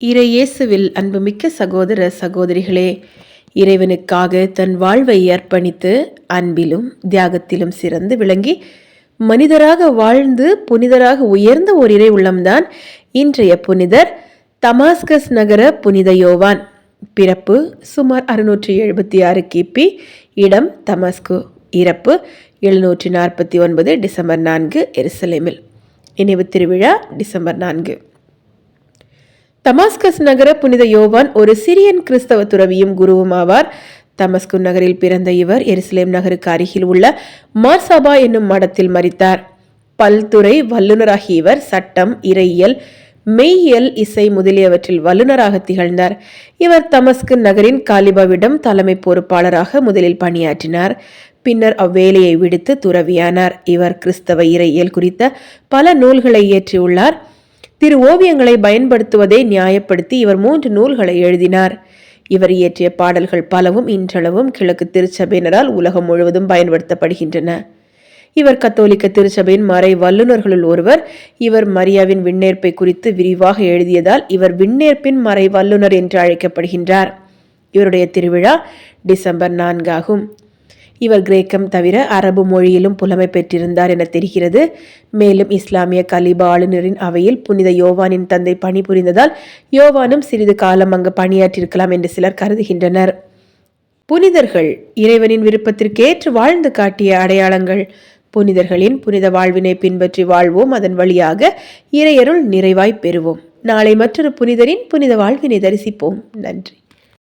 இறையேசுவில் அன்புமிக்க சகோதர சகோதரிகளே இறைவனுக்காக தன் வாழ்வை அர்ப்பணித்து அன்பிலும் தியாகத்திலும் சிறந்து விளங்கி மனிதராக வாழ்ந்து புனிதராக உயர்ந்த ஒரு இறை உள்ளம்தான் இன்றைய புனிதர் தமாஸ்கஸ் நகர புனித யோவான். பிறப்பு சுமார் அறுநூற்றி எழுபத்தி ஆறு கிபி இடம் தமாஸ்கு. இறப்பு எழுநூற்றி நாற்பத்தி ஒன்பது டிசம்பர் நான்கு எருசலேமில். நினைவு திருவிழா டிசம்பர் நான்கு. தமாஸ்கஸ் நகர புனித யோவான் ஒரு சிரியன் கிறிஸ்தவ துறவியும் குருவும் ஆவார். தமஸ்கு நகரில் பிறந்த இவர் எருசலேம் நகருக்கு அருகில் உள்ள மார்சாபா என்னும் மடத்தில் மறித்தார் பல்துறை வல்லுநராகிய இவர் சட்டம் இறையியல் மெய்யியல் இசை முதலியவற்றில் வல்லுநராக திகழ்ந்தார். இவர் தமஸ்கு நகரின் காலிபாவிடம் தலைமை பொறுப்பாளராக முதலில் பணியாற்றினார். பின்னர் அவ்வேலையை விடுத்து துறவியானார். இவர் கிறிஸ்தவ இறையியல் குறித்த பல நூல்களை இயற்றியுள்ளார். திரு ஓவியங்களை பயன்படுத்துவதை நியாயப்படுத்தி இவர் மூன்று நூல்களை எழுதினார். இவர் இயற்றிய பாடல்கள் பலவும் இன்றளவும் கிழக்கு திருச்சபையினரால் உலகம் முழுவதும் பயன்படுத்தப்படுகின்றன. இவர் கத்தோலிக்க திருச்சபையின் மறை வல்லுநர்களுள் ஒருவர். இவர் மரியாவின் விண்ணேற்பை குறித்து விரிவாக எழுதியதால் இவர் விண்ணேற்பின் மறை வல்லுநர் என்று அழைக்கப்படுகின்றார். இவருடைய திருவிழா டிசம்பர் நான்காகும். இவர் கிரேக்கம் தவிர அரபு மொழியிலும் புலமை பெற்றிருந்தார் என தெரிகிறது. மேலும் இஸ்லாமிய கலிபா ஆளுநரின் அவையில் புனித யோவானின் தந்தை பணிபுரிந்ததால் யோவானும் சிறிது காலம் அங்கு பணியாற்றியிருக்கலாம் என்று சிலர் கருதுகின்றனர். புனிதர்கள் இறைவனின் விருப்பத்திற்கேற்று வாழ்ந்து காட்டிய அடையாளங்கள். புனிதர்களின் புனித வாழ்வினை பின்பற்றி வாழ்வோம். அதன் வழியாக இறையருள் நிறைவாய் பெறுவோம். நாளை மற்றொரு புனிதரின் புனித வாழ்வினை தரிசிப்போம். நன்றி.